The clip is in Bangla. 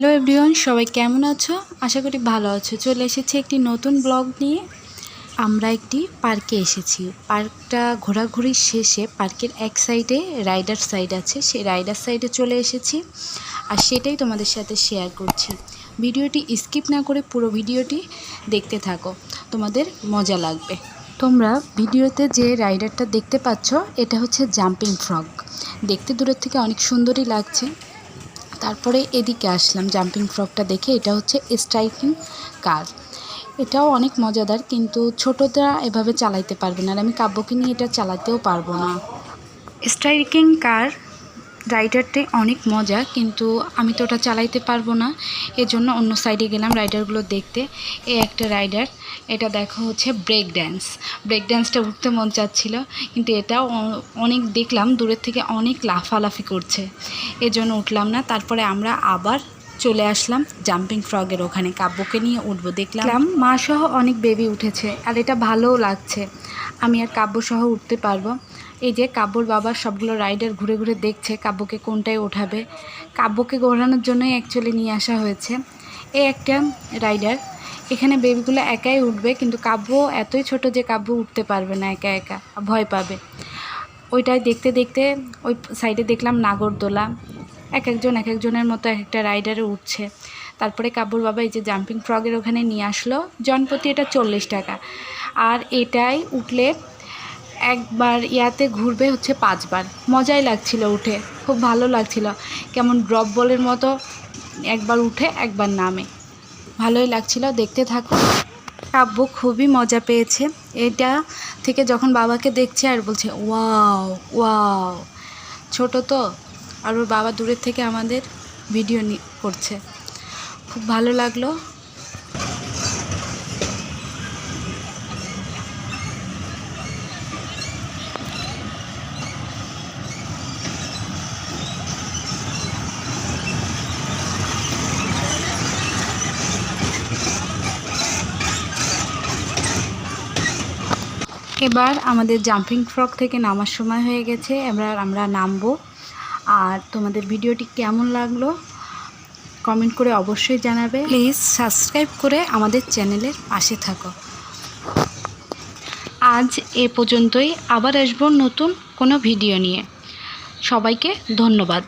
হ্যালো এভরিওয়ান সবাই কেমন আছো? আশা করি ভালো আছো। চলে এসেছি একটি নতুন ব্লগ নিয়ে। আমরা একটি পার্কে এসেছি। পার্কটা ঘোরাঘুরির শেষে পার্কের এক সাইডে রাইডার সাইড আছে। সেই রাইডার সাইডে চলে এসেছি। আর সেটাই তোমাদের সাথে শেয়ার করছি। ভিডিওটি স্কিপ না করে পুরো ভিডিওটি দেখতে থাকো। তোমাদের মজা লাগবে। তোমরা ভিডিওতে যে রাইডারটা দেখতে পাচ্ছ, এটা হচ্ছে জাম্পিং ফ্রগ দেখতে দূরের থেকে অনেক সুন্দরই লাগছে। তারপরে এদিকে আসলাম জাম্পিং ফ্রকটা দেখে। এটা হচ্ছে স্ট্রাইকিং কাজ এটাও অনেক মজাদার, কিন্তু ছোটরা এভাবে চালাইতে পারবে না। আর আমি কাব্যকে নিয়ে এটা চালাতেও পারব না। স্ট্রাইকিং কার রাইডারটি অনেক মজা, কিন্তু আমি তো ওটা চালাইতে পারব না। এজন্য অন্য সাইডে গেলাম রাইডারগুলো দেখতে। এই একটা রাইডার, এটা দেখো হচ্ছে ব্রেক ড্যান্স। ব্রেক ড্যান্সটা উঠতে মন চাচ্ছিল, কিন্তু এটাও অনেক দেখলাম, দূরের থেকে অনেক লাফালাফি করছে। এজন্য উঠলাম না, তারপরে আমরা আবার চলে আসলাম জাম্পিং ফ্রগের ওখানে। কাব্যকে নিয়ে উঠবো, দেখলাম মা সহ অনেক বেবি উঠেছে, আর এটা ভালোও লাগছে। আমি আর কাব্য সহ উঠতে পারব। এই যে কাব্যর বাবা সবগুলো রাইডার ঘুরে ঘুরে দেখছে কাব্যকে কোনটায় ওঠাবে। কাব্যকে ঘোরানোর জন্যই অ্যাকচুয়ালি নিয়ে আসা হয়েছে। এই একটা রাইডার। এখানে বেবিগুলো একাই উঠবে, কিন্তু কাব্য এতই ছোট যে কাব্য উঠতে পারবে না একা একা, ভয় পাবে। ওইটাই দেখতে দেখতে ওই সাইডে দেখলাম নাগরদোলা। এক একজন এক একজনের মতো এক একটা রাইডারে উঠছে। তারপরে কাব্যর বাবা এই যে জাম্পিং ফ্রগের ওখানে নিয়ে আসলো। জনপ্রতি এটা চল্লিশ টাকা। আর এটাই উঠলে একবার ইয়াতে ঘুরবে হচ্ছে পাঁচবার। মজাই লাগছিল উঠে, খুব ভালো লাগছিল। কেমন ড্রপ বলের মতো একবার উঠে, একবার নামে। ভালোই লাগছিল, দেখতে থাকো। কাব্য খুবই মজা পেয়েছে। এটা থেকে যখন বাবাকে দেখছে আর বলছে, ওয়াও ওয়াও। ছোট তো, আর ওর বাবা দূরের থেকে আমাদের ভিডিও করছে। খুব ভালো লাগল। এবার আমাদের জাম্পিং ফ্রক থেকে নামার সময় হয়ে গেছে, এবার আমরা নামবো। আর তোমাদের ভিডিওটি কেমন লাগল কমেন্ট করে অবশ্যই জানাবে। প্লিজ সাবস্ক্রাইব করে আমাদের চ্যানেলের পাশে থাকো। আজ এ পর্যন্তই, আবার আসব নতুন কোনো ভিডিও নিয়ে। সবাইকে ধন্যবাদ।